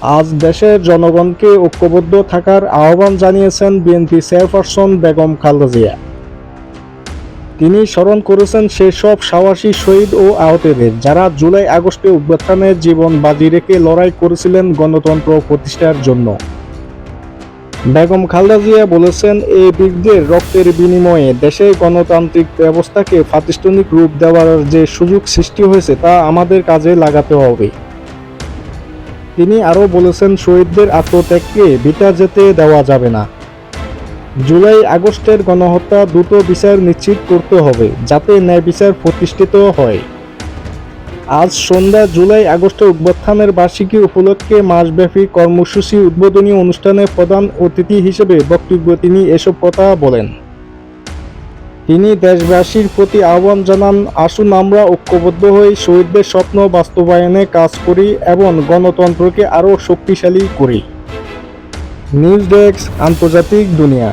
আজ দেশের জনগণকে ঐক্যবদ্ধ থাকার আহ্বান জানিয়েছেন বিএনপি চেয়ারপারসন বেগম খালেদা জিয়া। তিনি স্মরণ করেছেন সেসব সাহসী শহীদ ও আহতদের যারা জুলাই আগস্টে অভ্যুত্থানের জীবন বাজি রেখে লড়াই করেছিলেন গণতন্ত্র প্রতিষ্ঠার জন্য। বেগম খালেদা জিয়া বলেছেন এই বীরদের রক্তের বিনিময়ে দেশের গণতান্ত্রিক ব্যবস্থাকে প্রাতিষ্ঠানিক রূপ দেওয়ার যে সুযোগ সৃষ্টি হয়েছে তা আমাদের কাজে লাগাতে হবে। তিনি আরও বলেছেন, শহীদদের আত্মত্যাগকে বিটা যেতে দেওয়া যাবে না। জুলাই আগস্টের গণহত্যা দ্রুত বিচার নিশ্চিত করতে হবে, যাতে ন্যায় বিচার প্রতিষ্ঠিত হয়। আজ সন্ধ্যা জুলাই আগস্টে অভ্যুত্থানের বার্ষিকী উপলক্ষে মাসব্যাপী কর্মসূচি উদ্বোধনী অনুষ্ঠানে প্রধান অতিথি হিসেবে বক্তব্য তিনি এসব কথা বলেন। তিনি দেশবাসীর প্রতি আহ্বান জানান, আসুন আমরা ঐক্যবদ্ধ হয়ে শহীদদের স্বপ্ন বাস্তবায়নে কাজ করি এবং গণতন্ত্রকে আরও শক্তিশালী করি। নিউজ ডেস্ক, আন্তর্জাতিক দুনিয়া।